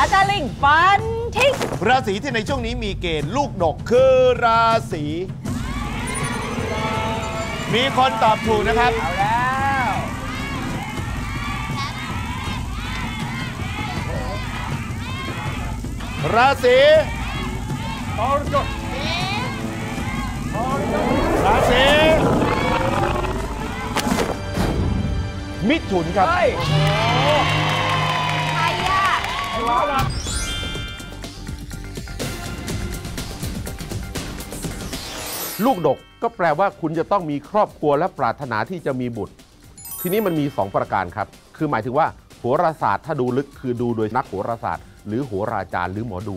อาจารย์ลิงฟันทิ้งราศีที่ในช่วงนี้มีเกณฑ์ลูกดกคือราศีมีคนตอบถูกนะครับ เอาแล้วราศีราศีมิถุนครับ ลูกดกก็แปลว่าคุณจะต้องมีครอบครัวและปรารถนาที่จะมีบุตร ทีนี้มันมี 2 ประการครับ คือหมายถึงว่าโหราศาสตร์ถ้าดูลึกคือดูโดยนักโหราศาสตร์ หรือโหราจารย์หรือหมอดู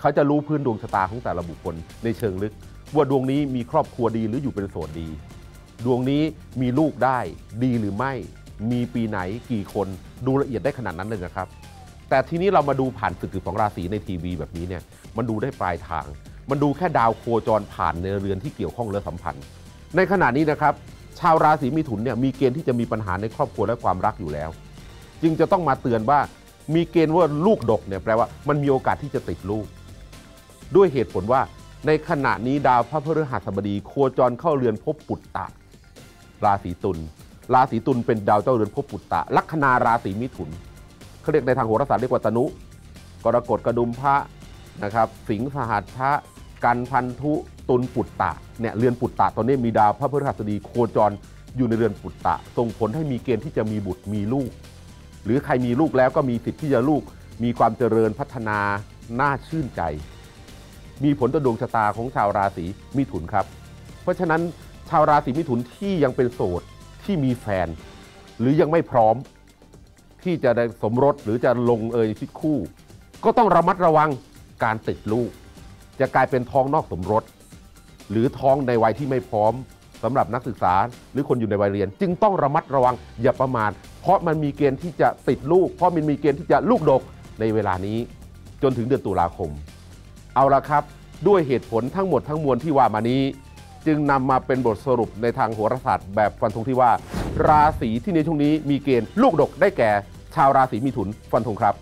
เขาจะรู้พื้นดวงชะตาของแต่ละบุคคลในเชิงลึก ว่าดวงนี้มีครอบครัวดีหรืออยู่เป็นโสดดี ดวงนี้มีลูกได้ดีหรือไม่ มีปีไหนกี่คนดูละเอียดได้ขนาดนั้นเลยนะครับ แต่ทีนี้เรามาดูผ่านศึกของราศีในทีวีแบบนี้เนี่ยมันดูได้ปลายทาง มันดูแค่ดาวโคจรผ่านในเรือนที่เกี่ยวข้องและสัมพันธ์ ในขณะนี้นะครับ ชาวราศีมิถุนเนี่ยมีเกณฑ์ที่จะมีปัญหาในครอบครัวและความรักอยู่แล้ว จึงจะต้องมาเตือนว่ามีเกณฑ์ว่าลูกดกเนี่ยแปลว่ามันมีโอกาสที่จะติดลูก ด้วยเหตุผลว่าในขณะนี้ดาวพระพฤหัสบดีโคจรเข้าเรือนภพปุตตะ ราศีตุลราศีตุลเป็นดาวเจ้าเรือนภพปุตตะ ลัคนาราศีมิถุนเขาเรียกในทางโหราศาสตร์เรียกว่าตนุ กรกฎกระดุมพระนะครับ สิงห์สหัสพระ กันพันธุตุลปุตตะเนี่ยเรือนปุตตะตอนนี้มีดาวพระพฤหัสบดีโคจรอยู่ในเรือนปุตตะส่งผลให้มีเกณฑ์ที่จะมีบุตรมีลูก หรือใครมีลูกแล้วก็มีสิทธิ์ที่จะลูก มีความเจริญพัฒนาน่าชื่นใจ มีผลต่อดวงชะตาของชาวราศีมิถุนครับ เพราะฉะนั้นชาวราศีมิถุนที่ยังเป็นโสดที่มีแฟน หรือยังไม่พร้อม ที่จะได้สมรสหรือจะลงเอยชีวิตคู่ ก็ต้องระมัดระวังการติดลูก จะกลายเป็นท้องนอกสมรส หรือท้องในวัยที่ไม่พร้อมสำหรับนักศึกษา หรือคนอยู่ในวัยเรียน จึงต้องระมัดระวังอย่าประมาทเพราะมันมีเกณฑ์ที่จะติดลูก เพราะมันมีเกณฑ์ที่จะลูกดกในเวลานี้ จนถึงเดือนตุลาคม เอาละครับ ด้วยเหตุผลทั้งหมดทั้งมวลที่ว่ามานี้ จึงนำมาเป็นบทสรุปในทางโหราศาสตร์แบบฟันธงที่ว่า ราศีที่ในช่วงนี้มีเกณฑ์ลูกดกได้แก่ ชาวราศีมิถุนฟันธงครับ